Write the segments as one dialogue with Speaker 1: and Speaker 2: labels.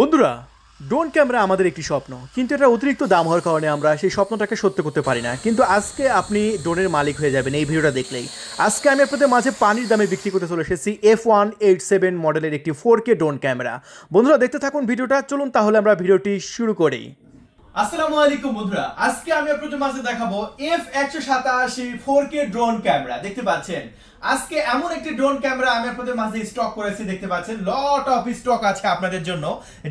Speaker 1: বন্ধুরা drone camera আমাদের একটি স্বপ্ন, কিন্তু এটা অতিরিক্ত দাম হওয়ার কারণে আমরা সেই স্বপ্নটাকে সত্য করতে পারি না। কিন্তু আজকে আপনি ড্রোনের মালিক হয়ে যাবেন এই ভিডিওটা দেখলেই। আজকে আমি আপনাদের মাঝে পানির দামে বিক্রি করতে চলে এসেছি এফ ওয়ান এইট সেভেন মডেলের একটি ফোর কে ড্রোন ক্যামেরা বন্ধুরা, দেখতে থাকুন ভিডিওটা, চলুন তাহলে আমরা ভিডিওটি শুরু করি। আসসালামু আলাইকুম বন্ধুরা। আজকে আমি আপনাদের মাঝে দেখাবো এফ একশো সাতাশি ফোর কে ড্রোন ক্যামেরা দেখতে পাচ্ছেন? আজকে এমন একটি ড্রোন ক্যামেরা আমি আপনাদের মাঝে স্টক করেছি, দেখতে পাচ্ছেন? লট অফ স্টক আছে আপনাদের জন্য,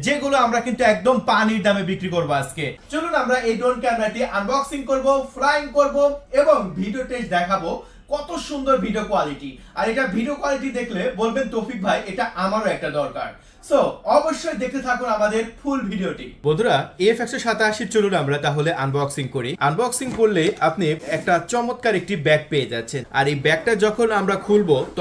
Speaker 1: যেগুলো আমরা কিন্তু একদম পানির দামে বিক্রি করব আজকে। চলুন আমরা এই ড্রোন ক্যামেরাটি আনবক্সিং করব ফ্লাইং করব এবং ভিডিও টেস্ট দেখাবো কত সুন্দর ভিডিও কোয়ালিটি আর এটা ভিডিও কোয়ালিটি দেখলে বলবেন, তৌফিক ভাই, এটা আমারও একটা দরকার। সো অবশ্যই দেখতে থাকুন আমাদের ফুল ভিডিওটি
Speaker 2: বন্ধুরা এফ একশো সাতাশি চলুন আমরা তাহলে আনবক্সিং করি। আনবক্সিং করলে আপনি একটা চমৎকার একটি ব্যাগ পেয়ে যাচ্ছেন। আর এই ব্যাগটা যখন আমরা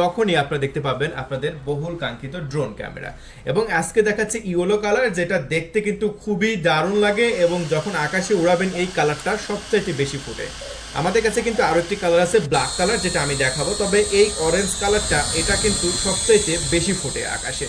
Speaker 2: তখনই আপনারা দেখতে পাবেন আপনাদের বহুল কাঙ্ক্ষিত ড্রোন ক্যামেরা এবং আজকে দেখাচ্ছে ইয়েলো কালার, যেটা দেখতে কিন্তু খুবই দারুণ লাগে এবং যখন আকাশে উড়াবেন, এই কালারটা সবচাইতে বেশি ফুটে। আমাদের কাছে কিন্তু আরও একটি কালার আছে ব্ল্যাক কালার যেটা আমি দেখাবো। তবে এই অরেঞ্জ কালারটা এটা কিন্তু সবচাইতে বেশি ফুটে আকাশে।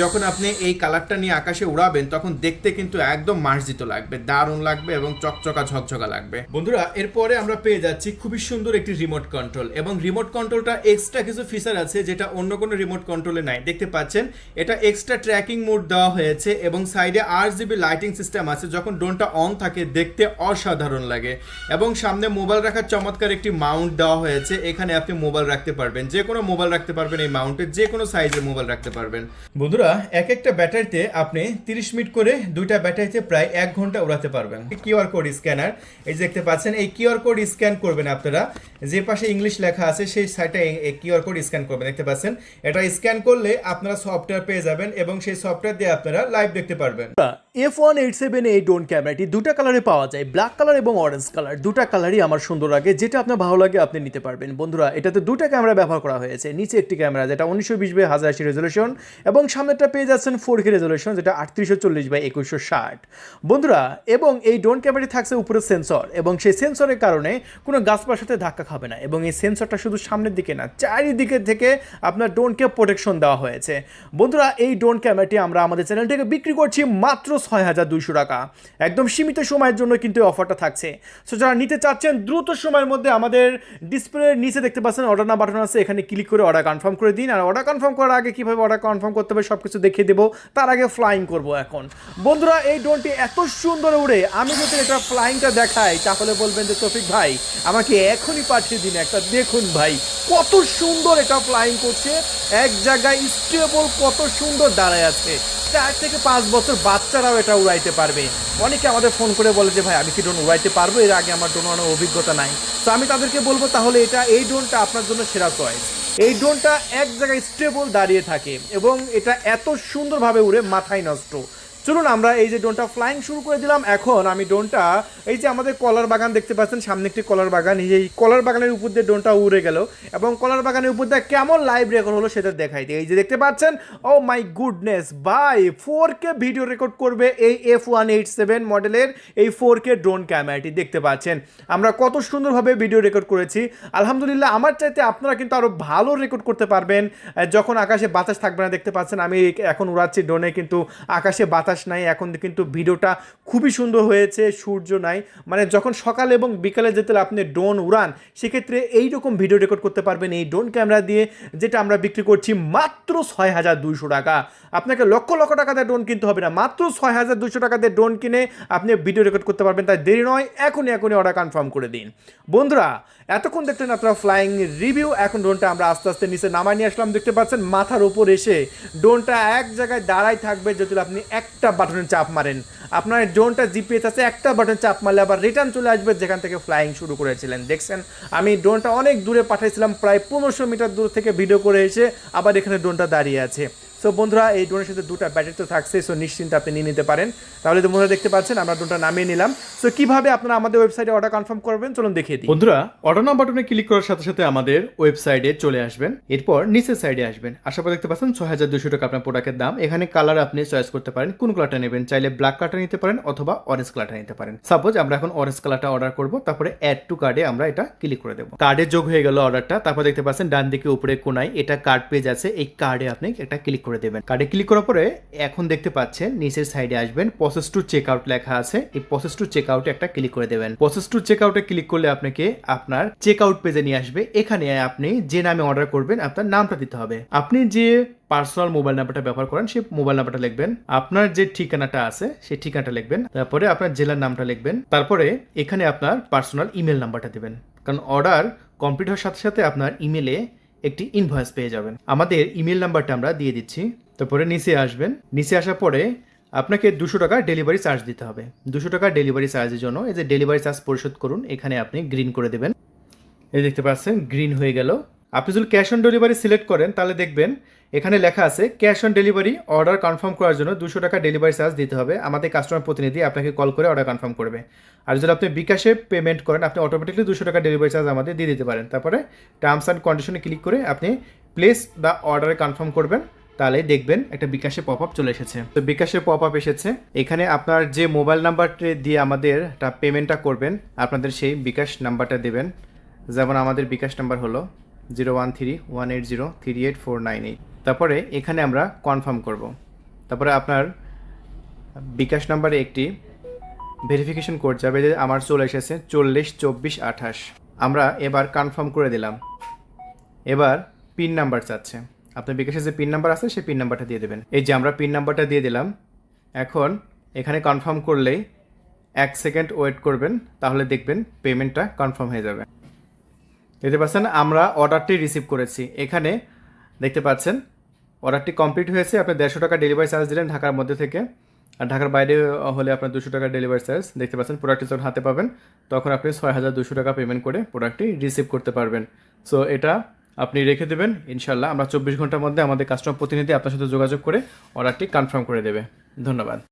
Speaker 2: যখন আপনি এই কালারটা নিয়ে আকাশে উড়াবেন, তখন দেখতে কিন্তু একদম মার্জিত লাগবে, দারুণ লাগবে এবং চকচকা ঝকঝকা লাগবে। বন্ধুরা, এরপরে আমরা পেয়ে যাচ্ছি খুবই সুন্দর একটি রিমোট কন্ট্রোল এবং রিমোট কন্ট্রোলটা এক্সট্রা কিছু ফিচার আছে যেটা অন্য কোনো রিমোট কন্ট্রোলে নাই। দেখতে পাচ্ছেন, এটা এক্সট্রা ট্র্যাকিং মোড দেওয়া হয়েছে এবং সাইডে আট জিবি লাইটিং সিস্টেম আছে, যখন ড্রোনটা অন থাকে, দেখতে অসাধারণ লাগে এবং সামনে মোবাইল রাখার চমৎকার একটি মাউন্ট দেওয়া হয়েছে, এখানে আপনি মোবাইল রাখতে পারবেন, যে কোনো মোবাইল রাখতে পারবেন এই মাউন্টে যে কোনো সাইজের মোবাইল রাখতে পারবেন। বন্ধুরা এক একটা ব্যাটারিতে আপনি তিরিশ মিনিট করে দুইটা ব্যাটারিতে প্রায় এক ঘণ্টা উড়াতে পারবেন। কিউআর কোড স্ক্যানার, এই দেখতে পাচ্ছেন, এই কিউআর কোড স্ক্যান করবেন আপনারা। যে পাশে ইংলিশ লেখা আছে, সেই সাইটে কিউআর কোড স্ক্যান করবেন, দেখতে পাচ্ছেন। এটা স্ক্যান করলে আপনারা সফটওয়্যার পেয়ে যাবেন এবং সেই সফটওয়্যার দিয়ে আপনারা লাইভ দেখতে পারবেন।
Speaker 1: এফ ওয়ান এইট সেভেন এই ড্রোন ক্যামেরাটি দুটা কালারে পাওয়া যায় ব্ল্যাক কালার এবং অরেঞ্জ কালার দুটা কালারই আমার সুন্দর লাগে, যেটা আপনার ভালো লাগে আপনি নিতে পারবেন। বন্ধুরা, এটাতে দুটা ক্যামেরা ব্যবহার করা হয়েছে। নিচে একটি ক্যামেরা যেটা উনিশশো বিশ বাই হাজার আশি রেজলিউশন এবং সামনেরটা পেয়ে যাচ্ছেন ফোর কে রেজলিউশন, যেটা আটত্রিশশো চল্লিশ বাই একুশশো ষাট। বন্ধুরা, এবং এই ড্রোন ক্যামেরাটি থাকছে উপরে সেন্সর, এবং সেই সেন্সরের কারণে কোনো গাছপালার সাথে ধাক্কা খাবে না, এবং এই সেন্সরটা শুধু সামনের দিকে না, চারিদিকে থেকে আপনার ড্রোনকে প্রোটেকশন দেওয়া হয়েছে। বন্ধুরা, এই ড্রোন ক্যামেরাটি আমরা আমাদের চ্যানেল থেকে বিক্রি করছি মাত্র ছয় হাজার দুইশো টাকা। একদম সীমিত সময়ের জন্য কিন্তু এই অফারটা থাকছে। সো যারা নিতে চাচ্ছেন, দ্রুত সময়ের মধ্যে আমাদের ডিসপ্লের নিচে দেখতে পাচ্ছেন অর্ডার না বাটন আছে, এখানে ক্লিক করে অর্ডার কনফার্ম করে দিন, আর অর্ডার কনফার্ম করার আগে কীভাবে অর্ডার কনফার্ম করতে হবে সব কিছু দেখিয়ে দেবো। তার আগে ফ্লাইং করব এখন। বন্ধুরা, এই ড্রোনটি এত সুন্দর উড়ে। আমি যদি এটা ফ্লাইংটা দেখাই, তাহলে বলবেন যে, তফিক ভাই, আমাকে এখনই পাঠিয়ে দিন একটা। দেখুন ভাই, কত সুন্দর এটা ফ্লাইং করছে। এক জায়গায় স্টেবল কত সুন্দর দাঁড়ায় আছে। চার থেকে পাঁচ বছর বাচ্চারাও এটা উড়াইতে পারবে। অনেকে আমাদের ফোন করে বলে যে, ভাই, আমি কি ড্রোন উড়াইতে পারব? এর আগে আমার ড্রোন অনেক অভিজ্ঞতা নাই। তো আমি তাদেরকে বলব, তাহলে এটা এই ড্রোনটা আপনার জন্য সেরা চয়েস এই ড্রোনটা এক জায়গায় স্টেবল দাঁড়িয়ে থাকে এবং এটা এত সুন্দরভাবে উড়ে মাথায় নষ্ট। চলুন আমরা এই যে ড্রোনটা ফ্লাইং শুরু করে দিলাম। এখন আমি ড্রোনটা, এই যে আমাদের কলার বাগান দেখতে পাচ্ছেন, সামনে একটি কলার বাগান। এই কলার বাগানের উপর দিয়ে ড্রোনটা উড়ে গেল এবং কলার বাগানের উপর দিয়ে কেমন লাইভ রেকর্ড হলো সেটা দেখাই এই যে দেখতে পাচ্ছেন ও my goodness by four K video record করবে এই এফ ওয়ান এইট সেভেন মডেলের এই ফোর কে ড্রোন ক্যামেরাটি দেখতে পাচ্ছেন। আমরা কত সুন্দরভাবে ভিডিও রেকর্ড করেছি। আলহামদুলিল্লাহ, আমার চাইতে আপনারা কিন্তু আরও ভালো রেকর্ড করতে পারবেন। যখন আকাশে বাতাস থাকবে না, দেখতে পাচ্ছেন, আমি এখন উড়াচ্ছি ড্রোনে কিন্তু আকাশে বাতাস নাই, এখন কিন্তু ভিডিওটা খুবই সুন্দর হয়েছে, সূর্য নাই। মানে যখন সকাল এবং বিকালে যেতে আপনি ড্রোন উড়ান, সেক্ষেত্রে এইরকম ভিডিও রেকর্ড করতে পারবেন। এই ড্রোন ক্যামেরা দিয়ে যেটা আমরা বিক্রি করছি মাত্র ছয় হাজার দুইশো টাকা। আপনাকে লক্ষ লক্ষ টাকা দিয়ে ড্রোন কিনতে হবে না, মাত্র ছয় হাজার দুশো টাকা দিয়ে ড্রোন কিনে আপনি ভিডিও রেকর্ড করতে পারবেন, তাই দেরি নয়, এখনই এখনই অর্ডার কনফার্ম করে দিন। বন্ধুরা, এতক্ষণ দেখলেন আপনারা ফ্লাইং রিভিউ এখন ড্রোনটা আমরা আস্তে আস্তে নিচে নামায় নিয়ে আসলাম। দেখতে পাচ্ছেন, মাথার উপর এসে ড্রোনটা এক জায়গায় দাঁড়াই থাকবে যদি আপনি একটা বাটনে চাপ মারেন। আপনার ড্রোনটা জিপিএস আছে, একটা বাটনে চাপ মারলে আবার রিটার্ন চলে আসবে, যেখান থেকে ফ্লাইং শুরু করেছিলেন। দেখছেন, আমি ড্রোনটা অনেক দূরে পাঠিয়েছিলাম প্রায় পনেরোশো মিটার দূর থেকে ভিডিও করে এসে আবার এখানে ড্রোনটা দাঁড়িয়ে আছে। সো বন্ধুরা, এই ড্রোনের সাথে দুটো ব্যাটারি তো থাকছে সো নিশ্চিন্তে আপনি নিয়ে নিতে পারেন। তাহলে তো বন্ধুরা দেখতে পাচ্ছেন, আমরা ড্রোনটা নামিয়ে নিলাম। সো কীভাবে আপনারা আমাদের ওয়েবসাইটে অর্ডার কনফার্ম করবেন? চলুন দেখিয়ে দিই।
Speaker 2: বন্ধুরা অর্ডার নাও বাটনে ক্লিক করার সাথে সাথে আমাদের ওয়েবসাইটে চলে আসবেন। এরপর নিচের সাইডে আসবেন। আশা করি দেখতে পাচ্ছেন, ছয় হাজার দুশো টাকা আপনার প্রোডাক্টের দাম। এখানে কালার আপনি চয়েস করতে পারেন, কোন কালারটা নেবেন। চাইলে ব্ল্যাক কালারটা নিতে পারেন অথবা অরেঞ্জ কালারটা নিতে পারেন। সাপোজ আমরা এখন অরেঞ্জ কালারটা অর্ডার করব, তারপরে অ্যাড টু কার্ডে আমরা এটা ক্লিক করে দেবো। কার্ডে যোগ হয়ে গেল অর্ডারটা তারপর দেখতে পাচ্ছেন ডান দিকে উপরে কোনায় এটা কার্ড পেজ আছে, এই কার্ডে আপনি এটা ক্লিক করে
Speaker 1: করে দেবেন। কার্ডে ক্লিক করার পরে এখন দেখতে পাচ্ছেন নিচের সাইডে আসবেন প্রসেস টু চেক আউট লেখা আছে। এই প্রসেস টু চেক আউটে একটা ক্লিক করে দেবেন। প্রসেস টু চেক আউটে ক্লিক করলে আপনাকে আপনার চেক আউট পেজে নিয়ে আসবে। এখানে আপনি যে নামে অর্ডার করবেন, আপনার নামটা দিতে হবে। আপনি যে পার্সোনাল মোবাইল নাম্বারটা ব্যবহার করেন, সেই মোবাইল নাম্বারটা লিখবেন। আপনার যে ঠিকানাটা আছে, সেই ঠিকানাটা লিখবেন। তারপরে আপনার জেলার নামটা লিখবেন। তারপরে এখানে আপনার পার্সোনাল ইমেল নাম্বারটা দেবেন। কারণ অর্ডার কমপ্লিট হওয়ার সাথে সাথে আপনার ইমেলে একটি ইনভয়েস পেয়ে যাবেন। আমাদের ইমেল নাম্বারটা আমরা দিয়ে দিচ্ছি। তারপরে নিচে আসবেন। নিচে আসার পরে আপনাকে দুশো টাকা ডেলিভারি চার্জ দিতে হবে। দুশো টাকা ডেলিভারি চার্জের জন্য এই যে ডেলিভারি চার্জ পরিশোধ করুন, এখানে আপনি গ্রিন করে দেবেন। এই দেখতে পাচ্ছেন গ্রিন হয়ে গেল। আপনি যদি ক্যাশ অন ডেলিভারি সিলেক্ট করেন, তাহলে দেখবেন এখানে লেখা আছে cash on delivery order confirm করার জন্য দুশো টাকা ডেলিভারি চার্জ দিতে হবে। আমাদের কাস্টমার প্রতিনিধি আপনাকে কল করে অর্ডার কনফার্ম করবে। আর যদি আপনি বিকাশে পেমেন্ট করেন, আপনি অটোমেটিকলি দুশো টাকা ডেলিভারি চার্জ আমাদের দিয়ে দিতে পারেন। তারপরে টার্মস অ্যান্ড কন্ডিশনে ক্লিক করে আপনি প্লেস বা অর্ডারে কনফার্ম করবেন তাহলে দেখবেন একটা বিকাশে পপ আপ চলে এসেছে। তো বিকাশে পপ আপ এসেছে। এখানে আপনার যে মোবাইল নাম্বারটি দিয়ে আমাদের পেমেন্টটা করবেন, আপনাদের সেই বিকাশ নাম্বারটা দেবেন। যেমন আমাদের বিকাশ নাম্বার হলো zero one three one eight zero three eight four nine eight তারপরে এখানে আমরা কনফার্ম করব। তারপরে আপনার বিকাশ নাম্বারে একটি ভেরিফিকেশন কোড যাবে যে আমার চলে এসেছে চল্লিশ, চব্বিশ, আঠাশ। আমরা এবার কনফার্ম করে দিলাম। এবার পিন নাম্বার চাচ্ছে। আপনার বিকাশে যে পিন নাম্বার আছে, সেই পিন নাম্বারটা দিয়ে দেবেন। এই যে আমরা পিন নাম্বারটা দিয়ে দিলাম। এখন এখানে কনফার্ম করলেই এক সেকেন্ড ওয়েট করবেন, তাহলে দেখবেন পেমেন্টটা কনফার্ম হয়ে যাবে। দেখতে পাচ্ছেন, আমরা অর্ডারটি রিসিভ করেছি। এখানে দেখতে পাচ্ছেন অর্ডারটি কমপ্লিট হয়েছে, আপনি দেড়শো টাকা ডেলিভারি চার্জ দিলেন ঢাকার মধ্যে থেকে। আর ঢাকার বাইরে হলে আপনার দুশো টাকা ডেলিভারি চার্জ দেখতে পাচ্ছেন প্রোডাক্টটি যখন হাতে পাবেন, তখন আপনি ছয় হাজার দুশো টাকা পেমেন্ট করে প্রোডাক্টটি রিসিভ করতে পারবেন। সো এটা আপনি রেখে দেবেন ইনশাল্লাহ আমরা চব্বিশ ঘণ্টার মধ্যে আমাদের কাস্টমার প্রতিনিধি আপনার সাথে যোগাযোগ করে অর্ডারটি কনফার্ম করে দেবে। ধন্যবাদ।